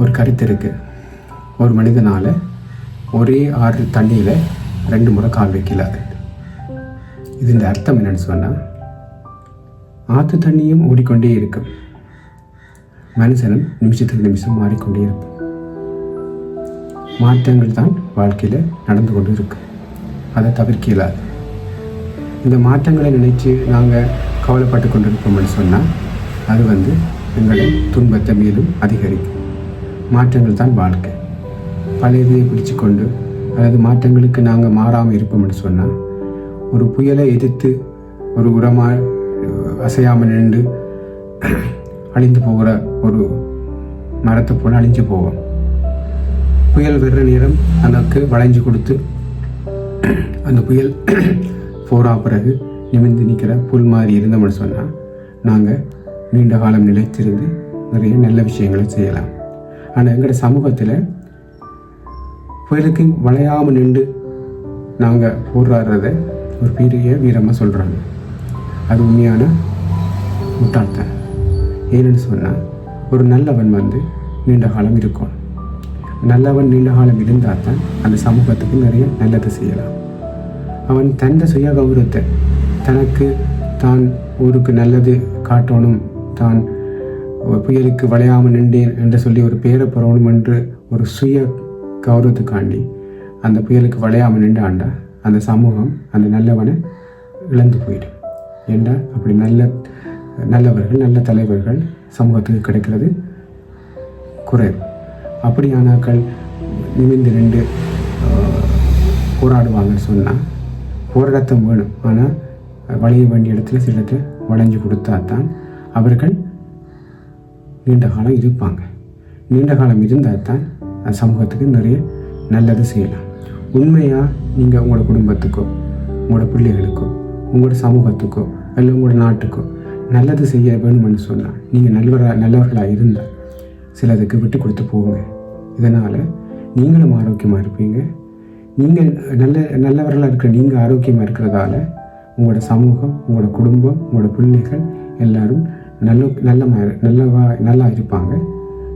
ஒரு கருத்து இருக்கு. ஒரு மனிதனால் ஒரே ஆறு தண்ணியில் ரெண்டு முறை கால் வைக்கலாது இது இந்த அர்த்தம் என்னன்னு சொன்னால் ஆற்று தண்ணியும் ஓடிக்கொண்டே இருக்கும். மனுஷனும் நிமிஷத்துக்கு நிமிஷம் மாறிக்கொண்டே இருக்கும். மாற்றங்கள் தான் வாழ்க்கையில் நடந்து கொண்டு இருக்கு. அதை தவிர்க்க இயலாது. இந்த மாற்றங்களை நினைச்சு நாங்கள் கவலைப்பட்டு கொண்டிருப்போம்னு சொன்னால் அது வந்து எங்களை துன்பத்தை மேலும் அதிகரிக்கும். மாற்றங்கள் தான் வாழ்க்கை. பழையதையை பிடிச்சு கொண்டு அதாவது மாற்றங்களுக்கு நாங்கள் மாறாமல் இருப்போம்னு சொன்னால் ஒரு புயலை எதிர்த்து ஒரு உரமாக அசையாமல் நின்று அழிந்து போகிற ஒரு மரத்தை போல் அழிஞ்சு போவோம். புயல் வர்ற நேரம் அதற்கு வளைஞ்சு கொடுத்து அந்த புயல் போரா பிறகு நிமிந்து நிற்கிற புல் மாதிரி இருந்தோம்னு சொன்னால் நாங்கள் நீண்ட காலம் நிலைத்திருந்து நிறைய நல்ல விஷயங்களை செய்யலாம். ஆனால் எங்களோட சமூகத்தில் புயலுக்கு வளையாமல் நின்று நாங்கள் போராடுறத ஒரு பெரிய வீரமாக சொல்கிறாங்க அது உண்மையான முட்டாள்தான் ஏன்னு சொன்னால் ஒரு நல்லவன் வந்து நீண்ட காலம் இருக்கும் நல்லவன் நீண்ட காலம் இருந்தால் தான் அந்த சமூகத்துக்கு நிறைய நல்லது செய்யலாம். அவன் தந்த சுய கௌரவத்தை தனக்கு தான் ஊருக்கு நல்லது காட்டணும் தான் புயலுக்கு வளையாமல் நின்றேன் என்று சொல்லி ஒரு பேரை பெறணும் என்று ஒரு சுய கௌரவத்துக்காண்டி அந்த புயலுக்கு வளையாமல் நின்றாண்டா அந்த சமூகம் அந்த நல்லவனை இழந்து போயிடும். ஏண்டா? அப்படி நல்ல நல்லவர்கள் நல்ல தலைவர்கள் சமூகத்துக்கு கிடைக்கிறது குறைவு. அப்படியானாக்கள் நிமிந்து ரெண்டு போராடுவாங்கன்னு சொன்னால் போராட்டத்தை வேணும். ஆனால் வளைய வேண்டிய இடத்துல சிலத்தை வளைஞ்சு கொடுத்தா தான் அவர்கள் நீண்ட காலம் இருப்பாங்க. நீண்ட காலம் இருந்தால் தான் அந்த சமூகத்துக்கு நிறைய நல்லது செய்யலாம். உண்மையாக நீங்கள் உங்களோட குடும்பத்துக்கோ உங்களோட பிள்ளைகளுக்கோ உங்களோட சமூகத்துக்கோ இல்லை உங்களோட நாட்டுக்கோ நல்லது செய்ய வேணும்னு சொன்னால் நீங்கள் நல்லவராக நல்லவர்களாக இருந்தால் சிலதுக்கு விட்டு கொடுத்து போங்க. இதனால் நீங்களும் ஆரோக்கியமாக இருப்பீங்க. நீங்கள் நல்ல நல்லவர்களாக இருக்கிற நீங்கள் ஆரோக்கியமாக இருக்கிறதால உங்களோட சமூகம் உங்களோட குடும்பம் உங்களோட பிள்ளைகள் எல்லாரும் நல்ல நல்ல நல்லவா நல்லா இருப்பாங்க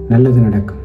நல்லது நடக்கும்.